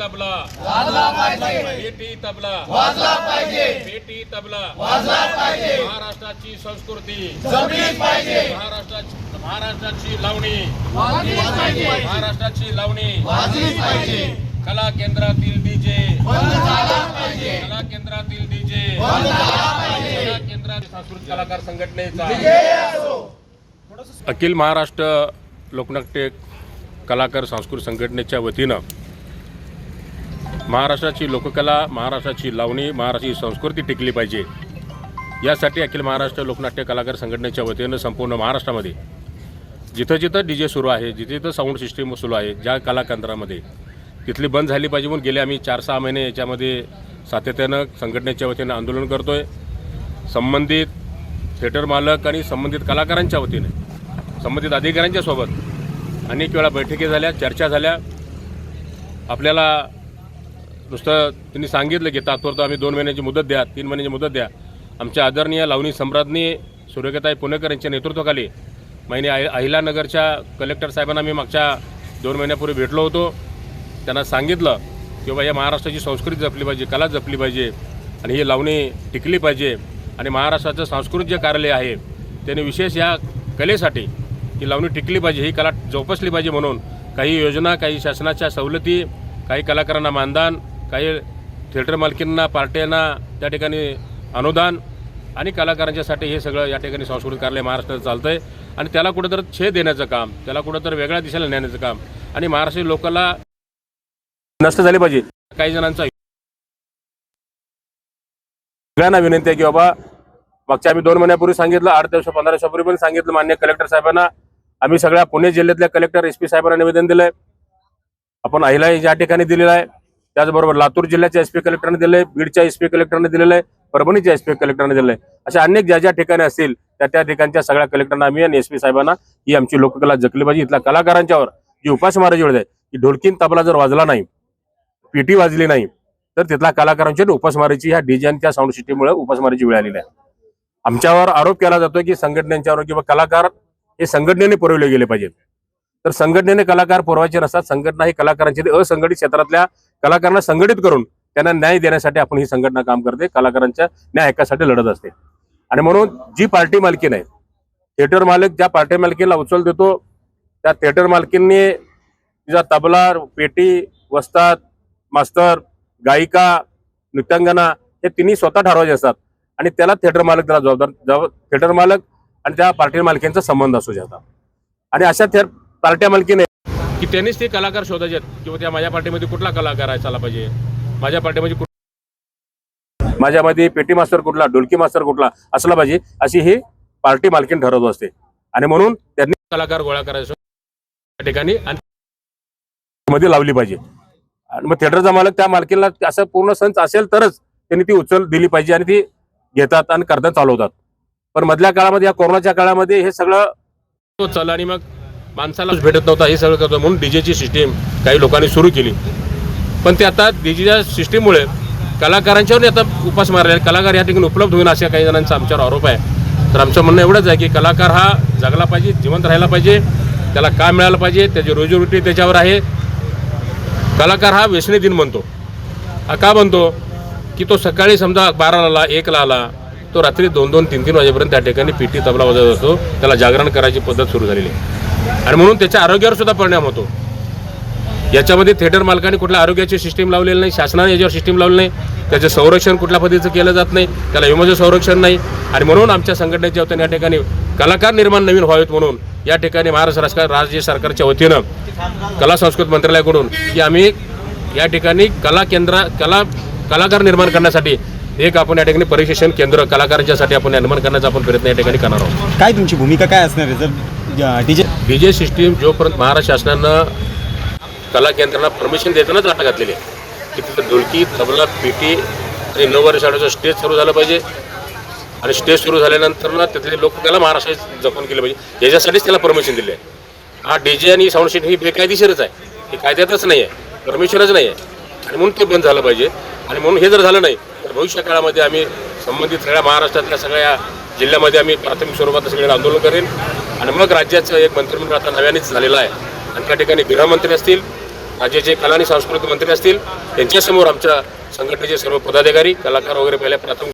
तबला. पेटी तबला. पेटी तबला. महाराष्ट्राची संस्कृती. महाराष्ट्राची महाराष्ट्राची लावणी. महाराष्ट्राची लावणी. कला केंद्रातील डीजे. कला केंद्रातील डीजे. कला केंद्रातील सांस्कृतिक कलाकार संघटनेचा. अखिल महाराष्ट्र लोकनाट्य कलाकार सांस्कृतिक संघटनेच्या वतीनं महाराष्ट्राची लोककला महाराष्ट्राची लावणी महाराष्ट्राची संस्कृती टिकली पाहिजे. यासाठी अखिल महाराष्ट्र लोकनाट्य कलाकार संघटनेच्या वतीनं संपूर्ण महाराष्ट्रामध्ये जिथं जिथं डी जे सुरू आहे जिथे जिथं साऊंड सिस्टीम सुरू आहे ज्या कलाकेंद्रामध्ये तिथली बंद झाली पाहिजे म्हणून गेले आम्ही चार सहा महिने याच्यामध्ये सातत्यानं संघटनेच्या वतीनं आंदोलन करतो आहे संबंधित थिएटर मालक आणि संबंधित कलाकारांच्या वतीने संबंधित अधिकाऱ्यांच्या सोबत अनेक वेळा बैठकी झाल्या चर्चा झाल्या. आपल्याला नुसतं त्यांनी सांगितलं की तात्पुरतं आम्ही दोन महिन्याची मुदत द्या तीन महिन्याची मुदत द्या. आमच्या आदरणीय लावणी सम्राज्ञी सूर्यकताई पुणेकर यांच्या नेतृत्वाखाली महिने अहि अहिलानगरच्या कलेक्टर साहेबांना मी मागच्या दोन महिन्यापूर्वी भेटलो होतो. त्यांना सांगितलं की बाबा या महाराष्ट्राची संस्कृती जपली पाहिजे कला जपली पाहिजे आणि ही लावणी टिकली पाहिजे. आणि महाराष्ट्राचं सांस्कृतिक जे कार्यालय आहे त्याने विशेष या कलेसाठी ही लावणी टिकली पाहिजे ही कला जोपासली पाहिजे म्हणून. काही योजना काही शासनाच्या सवलती काही कलाकारांना मानधन काही थिएटर मालकींना पार्ट्यांना त्या ठिकाणी अनुदान आणि कलाकारांच्यासाठी हे सगळं या ठिकाणी सांस्कृतिक कार्यालय महाराष्ट्रात चालतं आहे आणि त्याला कुठंतरी छेद देण्याचं काम त्याला कुठंतरी वेगळ्या दिशेला नेण्याचं काम. आणि महाराष्ट्रीय लोकांना नष्ट झाले पाहिजे. काही जणांचा सगळ्यांना विनंती आहे की बाबा मागच्या आम्ही दोन महिन्यापूर्वी सांगितलं आठ दिवस पंधरा दिवसापूर्वी पण सांगितलं मान्य कलेक्टर साहेबांना. आम्ही सगळ्या पुणे जिल्ह्यातल्या कलेक्टर एस पी साहेबांना निवेदन दिलंय. आपण अहिला या ठिकाणी दिलेलं आहे त्याचबरोबर लातूर जिल्ह्याच्या एस पी कलेक्टरने दिलंय बीडच्या एस पी कलेक्टरने दिलेलं आहे परभणीच्या एस पी कलेक्टरने दिलंय. अशा अनेक ज्या ज्या ठिकाणी असतील त्या त्या ठिकाणच्या सगळ्या कलेक्टरना आम्ही आणि एस पी साहेबांना ही आमची लोककला जगली पाहिजे. इथल्या कलाकारांच्यावर जी उपासमाराची वेळ आहे की ढोलकीन तबला जर वाजला नाही पेटी वाजली नाही तर तिथल्या कलाकारांची उपासमारीची ह्या डीजे त्या साऊंड सिटीमुळे उपासमारीची वेळ आलेली आहे. आमच्यावर आरोप केला जातो की संघटनेच्यावर किंवा कलाकार हे संघटनेने पुरवले गेले पाहिजेत तर संघटनेने कलाकार पुरवायचे नसतात संघटना ही कलाकारांची असंघटित क्षेत्रातल्या कलाकारांना संघटित करून त्यांना न्याय देण्यासाठी आपण ही संघटना काम करते कलाकारांच्या न्याय हक्कासाठी लढत असते. आणि म्हणून जी पार्टी मालकीन आहे थिएटर मालक ज्या पार्टी मालकीला उचल देतो त्या थिएटर मालकींनी तिचा तबला पेटी वस्ताद मास्तर गायिका नृत्यांगना हे तिन्ही स्वतः ठरवायचे असतात. आणि त्याला थिएटर मालक त्याला जबाबदार जबाब थिएटर मालक आणि त्या पार्टी मालकींचा संबंध असू शकतात आणि अशा थिएटर पार्ट्या मालकीने की त्यांनीच ते कलाकार शोधायचे किंवा त्या माझ्या पार्टीमध्ये कुठला कलाकार आहे चाला पाहिजे? माझ्या पार्टीमध्ये कुठ- माझ्यामध्ये पेटी मास्तर कुठला ढोलकी मास्तर कुठला असला पाहिजे अशी ही पार्टी मालकीन ठरवत असते. आणि म्हणून त्यांनी कलाकार गोळा करायचं. त्या ठिकाणी आणि मध्ये लावली पाहिजे. आणि मग थिएटरचा मालक त्या मालकीला असं पूर्ण संच असेल तरच त्यांनी ती उचल दिली पाहिजे आणि ती घेतात आणि करतात चालवतात. पण मधल्या काळामध्ये या कोरोनाच्या काळामध्ये हे सगळं चाललं आणि मग माणसाला भेटत नव्हता हे सगळं करतो. म्हणून डीजेची सिस्टीम काही लोकांनी सुरू केली. पण ते आता डीजेच्या सिस्टीममुळे कलाकारांच्यावर आता उपास मारले. कलाकार या ठिकाणी उपलब्ध होईल अशा काही जणांचा आमच्यावर आरोप आहे. तर आमचं म्हणणं एवढंच आहे की कलाकार हा जगला पाहिजे जिवंत राहायला पाहिजे. त्याला काम मिळालं पाहिजे. त्याची रोजीरोटी त्याच्यावर आहे. कलाकार हा व्यसनी दिन म्हणतो. हा का म्हणतो? की तो सकाळी समजा बाराला आला एकला आला तो रात्री दोन दोन तीन तीन वाजेपर्यंत त्या ठिकाणी पिटी तबला वाजत असतो. त्याला जागरण करायची पद्धत सुरू झालेली आहे. आणि म्हणून त्याच्या आरोग्यावर सुद्धा परिणाम होतो. याच्यामध्ये थिएटर मालकाने कुठल्या आरोग्याची सिस्टीम लावलेली नाही शासनाने याच्यावर सिस्टीम लावली नाही त्याचं संरक्षण कुठल्या पद्धतीचं केलं जात नाही त्याला विमाचं संरक्षण नाही. आणि म्हणून आमच्या संघटनेच्या वतीने या ठिकाणी कलाकार निर्माण नवीन व्हावेत म्हणून या ठिकाणी महाराष्ट्र राजकार राज्य सरकारच्या वतीनं कला संस्कृत मंत्रालयाकडून की आम्ही या ठिकाणी कला केंद्र कला कलाकार निर्माण करण्यासाठी एक आपण या ठिकाणी प्रशिक्षण केंद्र कलाकारांच्यासाठी आपण निर्माण करण्याचा आपण प्रयत्न या ठिकाणी करणार आहोत. काय तुमची भूमिका काय असणार आहे? जर डीजे डी जे सिस्टीम जोपर्यंत महाराष्ट्र शासनानं कला केंद्रांना परमिशन देतानाच राटा घातलेली आहे की तिथं ढोलकी तबला पेटी आणि नऊवारी शाळेचं स्टेज सुरू झालं पाहिजे. आणि स्टेज सुरू झाल्यानंतर ना तिथले लोक त्याला महाराष्ट्रात जपून केलं पाहिजे. याच्यासाठीच त्याला परमिशन दिली आहे. हा डी जे आणि साऊंड सिस्टम ही बेकायदेशीरच आहे. हे कायद्यातच नाही आहे परमिशनच नाही आहे आणि म्हणून ते बंद झालं पाहिजे. आणि म्हणून हे जर झालं नाही तर भविष्य काळामध्ये आम्ही संबंधित सगळ्या महाराष्ट्रातल्या सगळ्या जिल्ह्यामध्ये आम्ही प्राथमिक स्वरूपात सगळ्याला आंदोलन करेन. आणि मग राज्याचं एक मंत्रिमंडळ आता नव्यानेच झालेलं आहे. आणि त्या ठिकाणी गृहमंत्री असतील राज्याचे कला आणि सांस्कृतिक मंत्री असतील त्यांच्यासमोर आमच्या संघटनेचे सर्व पदाधिकारी कलाकार वगैरे पहिल्या प्राथमिक